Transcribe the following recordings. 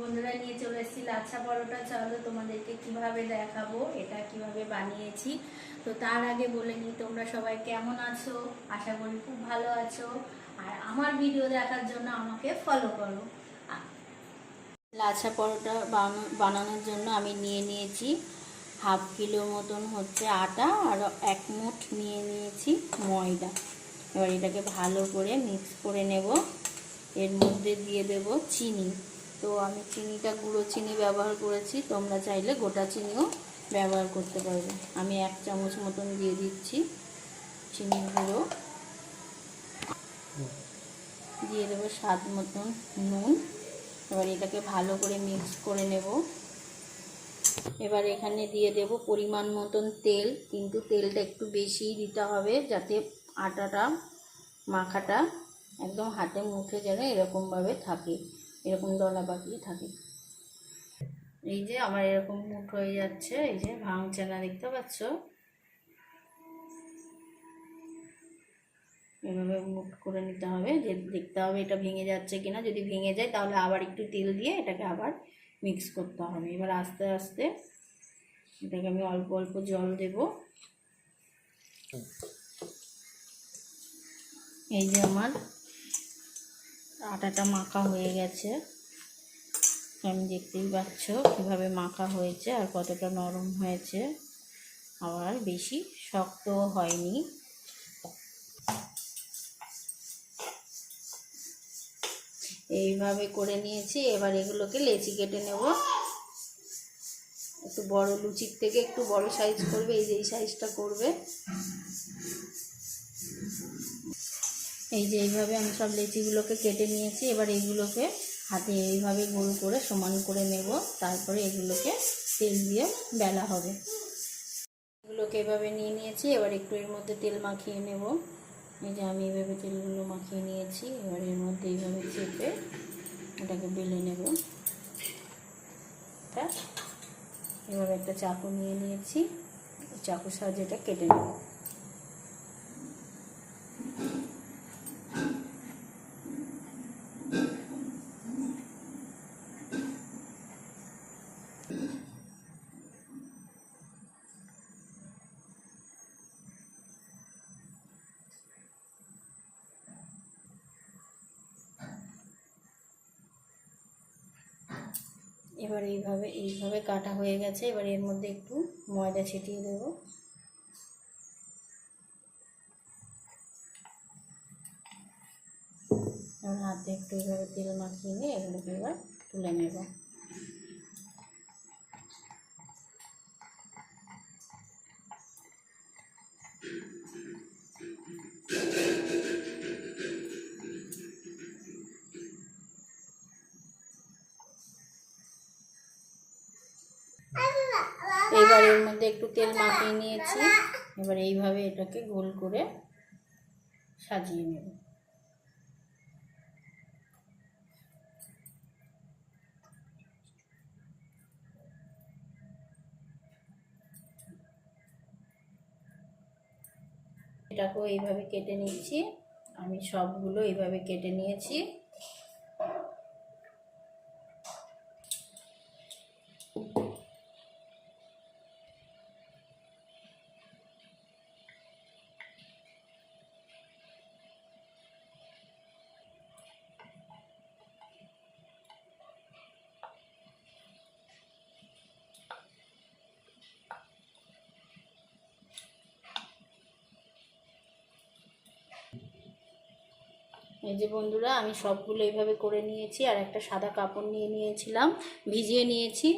বন্ধুরা নিয়ে চলে এসেছি লাচ্ছা পরোটা। চলো তোমাদেরকে কীভাবে দেখাবো, এটা কীভাবে বানিয়েছি। তো তার আগে বলে নিই, তোমরা সবাই কেমন আছো? আশা করি খুব ভালো আছো। আর আমার ভিডিও দেখার জন্য আমাকে ফলো করো। লাচ্ছা পরোটা বানানো- বানানোর জন্য আমি নিয়ে নিয়েছি হাফ কিলো মতন হচ্ছে আটা আর এক মুঠ নিয়ে নিয়েছি ময়দা। এবার এটাকে ভালো করে মিক্স করে নেব। এর মধ্যে দিয়ে দেব চিনি। তো আমি চিনিটা গুঁড়ো চিনি ব্যবহার করেছি, তোমরা চাইলে গোটা চিনিও ব্যবহার করতে পারবে। আমি এক চামচ মতন দিয়ে দিচ্ছি চিনি গুঁড়ো। দিয়ে দেবো স্বাদ মতন নুন। এবার এটাকে ভালো করে মিক্স করে নেব। এবার এখানে দিয়ে দেব পরিমাণ মতন তেল, কিন্তু তেলটা একটু বেশিই দিতে হবে যাতে আটাটা, মাখাটা একদম হাতে মুখে যেন এরকমভাবে থাকে। এরকম দলা পাকিয়ে থাকে। এই যে আমার এরকম মুঠ হয়ে যাচ্ছে, এই যে ভাঙছে না, দেখতে পাচ্ছ? এভাবে মুঠ করে নিতে হবে, যে দেখতে হবে এটা ভেঙে যাচ্ছে কিনা। যদি ভেঙে যায়, তাহলে আবার একটু তেল দিয়ে এটাকে আবার মিক্স করতে হবে। এবার আস্তে আস্তে এটাকে আমি অল্প অল্প জল দেব। এই যে আমার আটাটা মাখা হয়ে গেছে। আমি দেখতেই পাচ্ছ কীভাবে মাখা হয়েছে আর কতটা নরম হয়েছে। আবার বেশি শক্তও হয়নি। এইভাবে করে নিয়েছি, এবার এগুলোকে লেচি কেটে নেব। একটু বড় লুচির থেকে একটু বড় সাইজ করবে, এই যে এই সাইজটা করবে। এই যে এইভাবে আমি সব লেচিগুলোকে কেটে নিয়েছি, এবার এইগুলোকে হাতে এইভাবে গোল করে সমান করে নেব, তারপরে এগুলোকে তেল দিয়ে বেলা হবে। এগুলোকে এভাবে নিয়ে নিয়েছি, এবার একটু এর মধ্যে তেল মাখিয়ে নেব। এই যে আমি এইভাবে তেলগুলো মাখিয়ে নিয়েছি, এবার এর মধ্যে এইভাবে চেপে ওটাকে বেলে নেব। এবার একটা চাকু নিয়ে নিয়েছি, চাকুর সাহায্যে এটা কেটে নেব। এবার এইভাবে এইভাবে কাটা হয়ে গেছে। এবার এর মধ্যে একটু ময়দা ছিটিয়ে দেব। হাতে একটু এইভাবে তেল মাখিয়ে নিয়ে এগুলোকে এবার তুলে নেব। এবার এর মধ্যে একটু তেল মাখিয়ে নিয়েছি। এবার এইভাবে এটাকে গোল করে সাজিয়ে নেব। এটাকেও এইভাবে কেটে নিচ্ছি। আমি সবগুলো এইভাবে কেটে নিয়েছি। এই যে বন্ধুরা, আমি সবগুলো এইভাবে করে নিয়েছি আর একটা সাদা কাপড় নিয়ে নিয়েছিলাম, ভিজিয়ে নিয়েছি।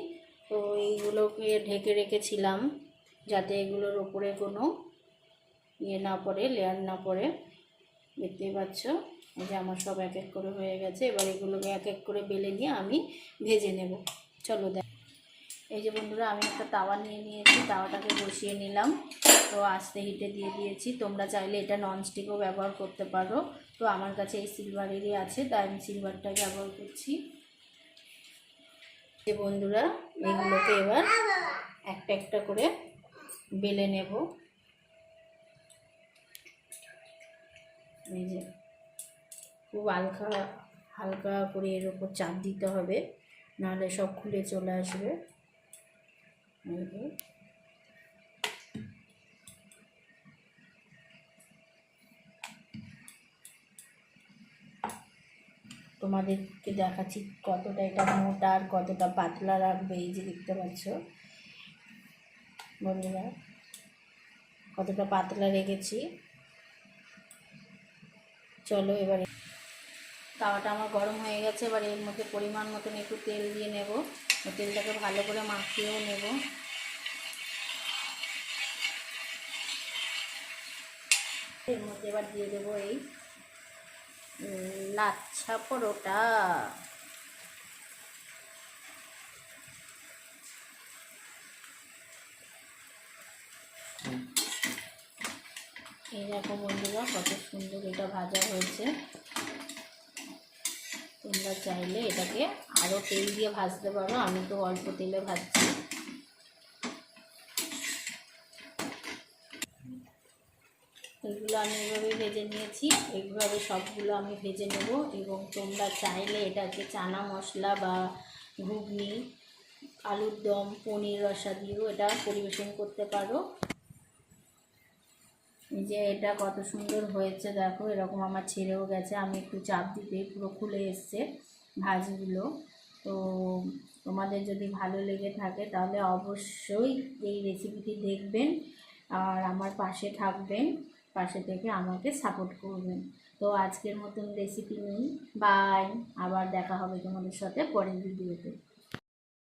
তো এইগুলোকে ঢেকে রেখেছিলাম যাতে এগুলোর ওপরে কোনো ইয়ে না পড়ে লেয়ার না পড়ে। দেখতেই পাচ্ছ, এই যে আমার সব এক এক করে হয়ে গেছে। এবার এগুলোকে এক এক করে বেলে নিয়ে আমি ভেজে নেব। চলো দেখ এই যে বন্ধুরা, আমি একটা তাওয়া নিয়ে নিয়েছি, তাওয়াটাকে বসিয়ে নিলাম। তো আস্তে হিটে দিয়ে দিয়েছি। তোমরা চাইলে এটা ননস্টিকও ব্যবহার করতে পারো। তো আমার কাছে এই সিলভারেরই আছে, তাই আমি সিলভারটাই ব্যবহার করছি। যে বন্ধুরা, এগুলোকে এবার একটা একটা করে বেলে নেব। এই যে খুব হালকা হালকা করে এর ওপর চাপ দিতে হবে, নাহলে সব খুলে চলে আসবে। তোমাদেরকে দেখাচ্ছি কতটা এটা মোটা আর কতটা পাতলা রাখবে, এই যে দেখতে পাচ্ছ। বন্ধুরা, কতটা পাতলা রেখেছি। চলো এবারে। তাওয়াটা আমার গরম হয়ে গেছে, এবার এর মধ্যে পরিমাণ মতন একটু তেল দিয়ে নেব। তেলটাকে ভালো করে মাখিয়েও নেব। এর মধ্যে এবার দিয়ে দেবো এই লাচ্ছা পরোটা। এই দেখো বন্ধুরা, কত সুন্দর এটা ভাজা হয়েছে। তোমরা চাইলে এটাকে আরও তেল দিয়ে ভাজতে পারো। আমি তো অল্প তেলে ভাজছি। এগুলো আমি এভাবে ভেজে নিয়েছি। এইভাবে সবগুলো আমি ভেজে নেব এবং তোমরা চাইলে এটাকে চানা মশলা বা ঘুগনি, আলুর দম, পনির রসা দিয়েও এটা পরিবেশন করতে পারো। যে এটা কত সুন্দর হয়েছে, দেখো, এরকম আমার ছেড়েও গেছে, আমি একটু চাপ দিতে পুরো খুলে এসছে ভাজগুলো। তো তোমাদের যদি ভালো লেগে থাকে তাহলে অবশ্যই এই রেসিপিটি দেখবেন আর আমার পাশে থাকবেন, পাশে থেকে আমাকে সাপোর্ট করবেন। তো আজকের মতন রেসিপি নিই বাই আবার দেখা হবে তোমাদের সাথে পরের ভিডিওতে